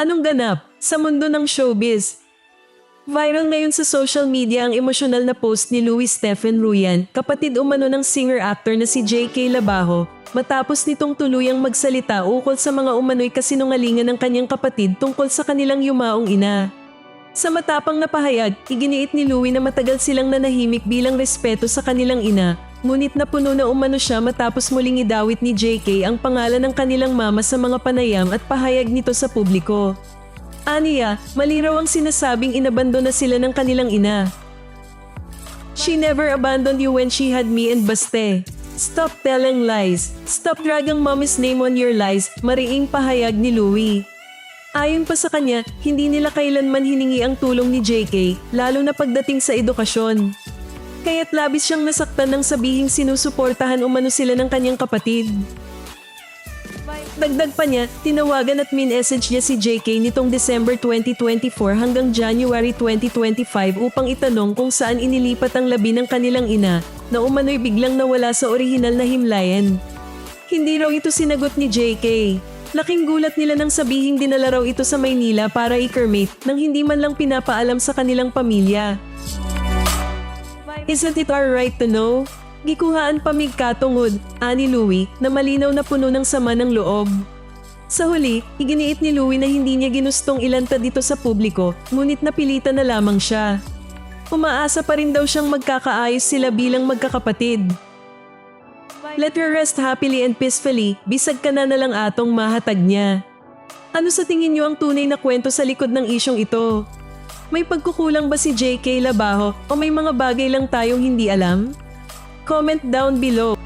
Anong ganap sa mundo ng showbiz? Viral ngayon sa social media ang emosyonal na post ni Louis Stephen Ruyan, kapatid umano ng singer-actor na si J.K. Labajo, matapos nitong tuluyang magsalita ukol sa mga umano'y kasinungalingan ng kanyang kapatid tungkol sa kanilang yumaong ina. Sa matapang na pahayag, iginiit ni Louie na matagal silang nanahimik bilang respeto sa kanilang ina, ngunit napuno na umano siya matapos muling idawit ni JK ang pangalan ng kanilang mama sa mga panayam at pahayag nito sa publiko. Aniya, maliraw ang sinasabing inabandon na sila ng kanilang ina. She never abandoned you when she had me and Baste. Stop telling lies. Stop dragging mommy's name on your lies, mariing pahayag ni Louie. Ayon pa sa kanya, hindi nila kailanman hiningi ang tulong ni JK, lalo na pagdating sa edukasyon. Kaya't labis siyang nasaktan nang sabihing sinusuportahan umano sila ng kanyang kapatid. Dagdag pa niya, tinawagan at min-message niya si JK nitong December 2024 hanggang January 2025 upang itanong kung saan inilipat ang labi ng kanilang ina na umano'y biglang nawala sa orihinal na himlayan. Hindi raw ito sinagot ni JK. Laking gulat nila nang sabihing dinala raw ito sa Maynila para i-cremate nang hindi man lang pinapaalam sa kanilang pamilya. Isn't it our right to know? Gikuhaan pa mig katungod, ani Louie, na malinaw na puno ng sama ng loob. Sa huli, iginiit ni Louie na hindi niya ginustong ilantad dito sa publiko, ngunit napilitan na lamang siya. Umaasa pa rin daw siyang magkakaayos sila bilang magkakapatid. Let her rest happily and peacefully, bisag ka na na lang atong mahatag niya. Ano sa tingin niyo ang tunay na kwento sa likod ng isyong ito? May pagkukulang ba si JK Labajo o may mga bagay lang tayong hindi alam? Comment down below.